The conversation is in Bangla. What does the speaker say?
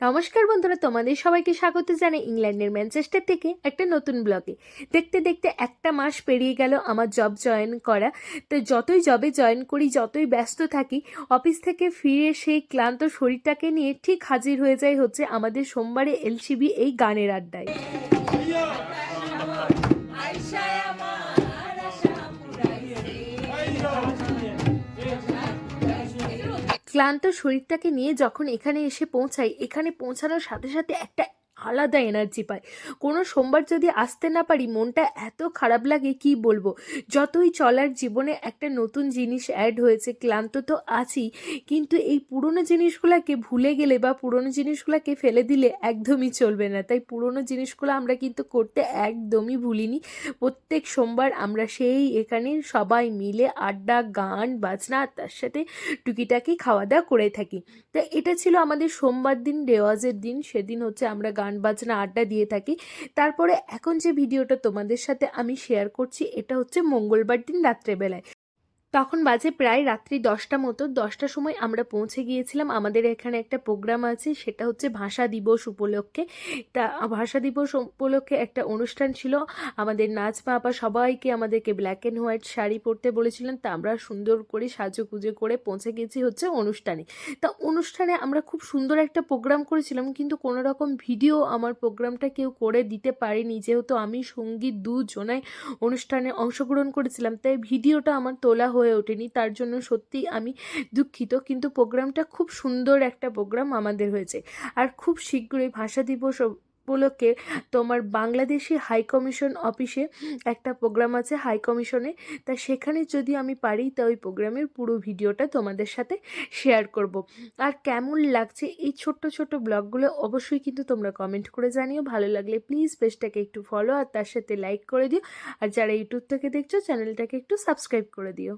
নমস্কার বন্ধুরা, তোমাদের সবাইকে স্বাগত জানাই ইংল্যান্ডের ম্যানচেস্টার থেকে একটা নতুন ব্লগে। দেখতে দেখতে একটা মাস পেরিয়ে গেল আমার জব জয়েন করা। তো যতই জবে জয়েন করি, যতই ব্যস্ত থাকি, অফিস থেকে ফিরে সেই ক্লান্ত শরীরটাকে নিয়ে ঠিক হাজির হয়ে যায় হচ্ছে আমাদের সোমবারে এলসিবি এই গানের আড্ডায়। ক্লান্ত শরীরটাকে নিয়ে যখন এখানে এসে পৌঁছাই এখানে পৌঁছানোর সাথে সাথে একটা আলাদা এনার্জি পাই কোনো সোমবার যদি আসতে না পারি, মনটা এত খারাপ লাগে, কি বলব? যতই চলার জীবনে একটা নতুন জিনিস অ্যাড হয়েছে, ক্লান্ত তো আছি, কিন্তু এই পুরনো জিনিসগুলোকে ভুলে গেলে বা পুরনো জিনিসগুলোকে ফেলে দিলে একদমই চলবে না। তাই পুরনো জিনিসগুলো আমরা কিন্তু করতে একদমই ভুলিনি। প্রত্যেক সোমবার আমরা সেই এখানে সবাই মিলে আড্ডা, গান, বাজনা, তার সাথে টুকিটাকি খাওয়া দাওয়া করে থাকি। তা এটা ছিল আমাদের সোমবার দিন, রেওয়াজের দিন। সেদিন হচ্ছে আমরা গান বাজনা আড্ডা দিয়ে থাকি। তারপরে এখন যে ভিডিওটা তোমাদের সাথে আমি শেয়ার করছি, এটা হচ্ছে মঙ্গলবার দিন রাত্রেবেলায়। তখন বাজে প্রায় রাত্রি দশটা মতো। দশটার সময় আমরা পৌঁছে গিয়েছিলাম। আমাদের এখানে একটা প্রোগ্রাম আছে, সেটা হচ্ছে ভাষা দিবস উপলক্ষে। তা ভাষা দিবস উপলক্ষে একটা অনুষ্ঠান ছিল। আমাদের নাচ বাবা সবাইকে আমাদেরকে ব্ল্যাক অ্যান্ড হোয়াইট শাড়ি পরতে বলেছিলেন। তা আমরা সুন্দর করে সাজুগুজো করে পৌঁছে গেছি হচ্ছে অনুষ্ঠানে। তা অনুষ্ঠানে আমরা খুব সুন্দর একটা প্রোগ্রাম করেছিলাম, কিন্তু কোনো রকম ভিডিও আমার প্রোগ্রামটা কেউ করে দিতে পারেনি। যেহেতু আমি সংগীত দুজনায় অনুষ্ঠানে অংশগ্রহণ করেছিলাম, তাই ভিডিওটা আমার তোলা হয়ে ওঠেনি। তার জন্য সত্যি আমি দুঃখিত। কিন্তু প্রোগ্রামটা খুব সুন্দর একটা প্রোগ্রাম আমাদের হয়েছে। আর খুব শীঘ্রই ভাষা দিবস উপলক্ষে তোমার বাংলাদেশি হাই কমিশন অফিসে একটা প্রোগ্রাম আছে হাই কমিশনে তা সেখানে যদি আমি পারি, তা ওই প্রোগ্রামের পুরো ভিডিওটা তোমাদের সাথে শেয়ার করব। আর কেমন লাগছে এই ছোট্ট ছোট্ট ব্লগগুলো অবশ্যই কিন্তু তোমরা কমেন্ট করে জানিও। ভালো লাগলে প্লিজ পেজটাকে একটু ফলো আর তার সাথে লাইক করে দিও। আর যারা ইউটিউব থেকে দেখছ চ্যানেলটাকে একটু সাবস্ক্রাইব করে দিও।